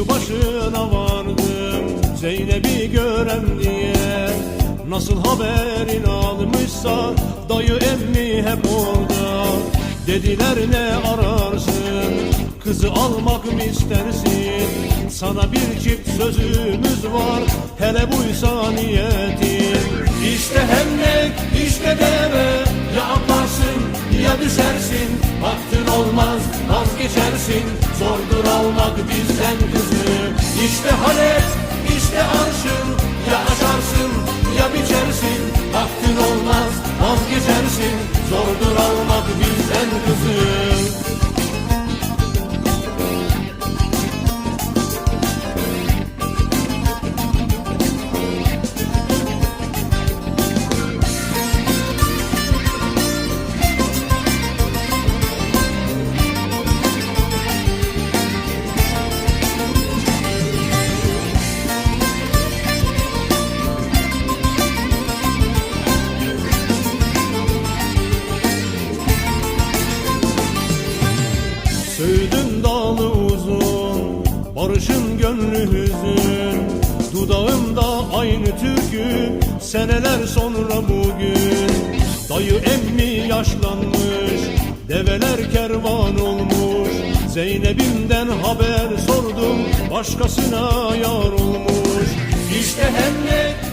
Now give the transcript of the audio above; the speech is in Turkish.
Kuyu başına vardım Zeynep'i görem diye. Nasıl haberin almışsa Dayı emmi hep orada. Dediler ne ararsın? Kızı almak mı istersin? Sana bir çift sözümüz var Hele buysa niyetin. İşte hemmek işte deve Ya atlarsın ya düşersin. Baktın olmaz vazgeçersin Zordur almak bizden kızı. İşte Halep işte arşın. Ya aşarsın ya biçersin. Baktın olmaz vazgeçersin. Zordur almak bizden kızı Söğüdün dalı uzun, barışın gönlü hüzün. Dudağımda aynı türkü, seneler sonra bugün. Dayı emmi yaşlanmış, develer kervan olmuş. Zeynep'imden haber sordum, başkasına yar olmuş. İşte deve